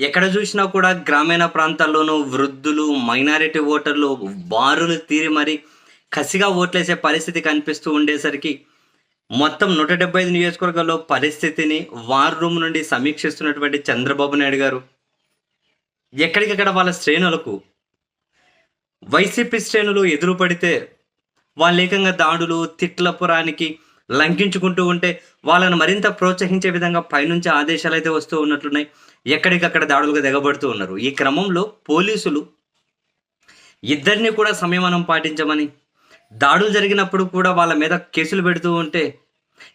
ఎక్కడ చూసినా కూడా గ్రామీణ ప్రాంతాల్లోనూ వృద్ధులు మైనారిటీ ఓటర్లు బారులు తీరి మరి కసిగా ఓట్లేసే పరిస్థితి కనిపిస్తూ ఉండేసరికి మొత్తం నూట డెబ్బై ఐదు నియోజకవర్గాల్లో పరిస్థితిని వార్ రూమ్ నుండి సమీక్షిస్తున్నటువంటి చంద్రబాబు నాయుడు గారు ఎక్కడికక్కడ వాళ్ళ శ్రేణులకు వైసీపీ శ్రేణులు ఎదురు పడితే వాళ్ళు ఏకంగా దాడులు తిట్ల పురానికి లంఘించుకుంటూ ఉంటే వాళ్ళను మరింత ప్రోత్సహించే విధంగా పైనుంచి ఆదేశాలు అయితే వస్తూ ఉన్నట్లున్నాయి. ఎక్కడికక్కడ దాడులుగా దిగబడుతూ ఉన్నారు. ఈ క్రమంలో పోలీసులు ఇద్దరిని కూడా సంయమనం పాటించమని దాడులు జరిగినప్పుడు కూడా వాళ్ళ మీద కేసులు పెడుతూ ఉంటే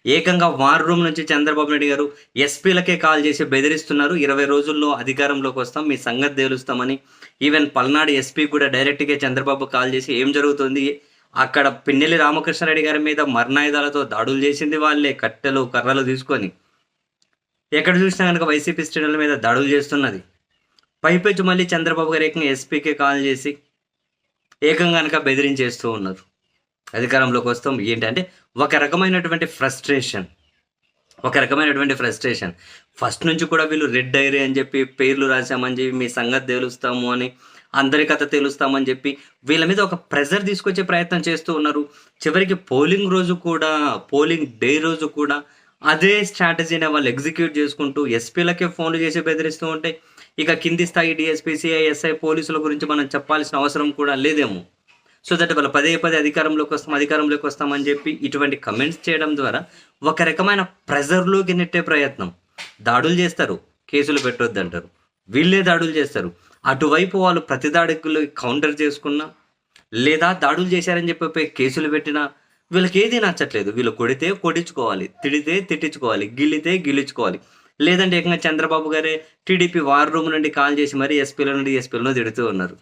ఏకంగా వార్ రూమ్ నుంచి చంద్రబాబు నాయుడు గారు ఎస్పీలకే కాల్ చేసి బెదిరిస్తున్నారు. ఇరవై రోజుల్లో అధికారంలోకి వస్తాం మీ సంగతి తేలుస్తామని. ఈవెన్ పల్నాడు ఎస్పీ కూడా డైరెక్ట్గా చంద్రబాబు కాల్ చేసి ఏం జరుగుతుంది అక్కడ పిన్నెల్లి రామకృష్ణారెడ్డి గారి మీద మరణాయుధాలతో దాడులు చేసింది వాళ్ళే కట్టెలు కర్రలు తీసుకొని. ఎక్కడ చూసినా కనుక వైసీపీ శ్రేణుల మీద దాడులు చేస్తున్నది. పైపెచ్చు మళ్ళీ చంద్రబాబు గారు ఏకంగా ఎస్పీకే కాల్ చేసి ఏకంగా కనుక బెదిరించేస్తూ ఉన్నారు. అధికారంలోకి వస్తాం. ఏంటంటే ఒక రకమైనటువంటి ఫ్రస్ట్రేషన్. ఒక రకమైనటువంటి ఫ్రస్ట్రేషన్. ఫస్ట్ నుంచి కూడా వీళ్ళు రెడ్ డైరీ అని చెప్పి పేర్లు రాసామని చెప్పి మీ సంగతి తేలుస్తాము అని అందరి కథ తెలుస్తామని చెప్పి వీళ్ళ మీద ఒక ప్రెజర్ తీసుకొచ్చే ప్రయత్నం చేస్తూ ఉన్నారు. చివరికి పోలింగ్ రోజు కూడా పోలింగ్ డే రోజు కూడా అదే స్ట్రాటజీని వాళ్ళు ఎగ్జిక్యూట్ చేసుకుంటూ ఎస్పీలకే ఫోన్లు చేసి బెదిరిస్తూ ఉంటే ఇక కింది స్థాయి డిఎస్పీ సిఐఎస్ఐ పోలీసుల గురించి మనం చెప్పాల్సిన అవసరం కూడా లేదేమో. సో దట్ వాళ్ళు పదే పదే అధికారంలోకి వస్తాం అధికారంలోకి వస్తామని చెప్పి ఇటువంటి కమెంట్స్ చేయడం ద్వారా ఒక రకమైన ప్రెజర్లోకి నెట్టే ప్రయత్నం. దాడులు చేస్తారు కేసులు పెట్టొద్దంటారు. వీళ్ళే దాడులు చేస్తారు. అటువైపు వాళ్ళు ప్రతి దాడులు కౌంటర్ చేసుకున్నా లేదా దాడులు చేశారని చెప్పి కేసులు పెట్టినా వీళ్ళకి ఏది నచ్చట్లేదు. వీళ్ళు కొడితే కొట్టించుకోవాలి తిడితే తిట్టించుకోవాలి గిల్లితే గిల్లించుకోవాలి. లేదంటే ఏకంగా చంద్రబాబు గారే టీడీపీ వార్ రూమ్ నుండి కాల్ చేసి మరీ ఎస్పీల నుండి ఎస్పీలను తిడుతూ ఉన్నారు.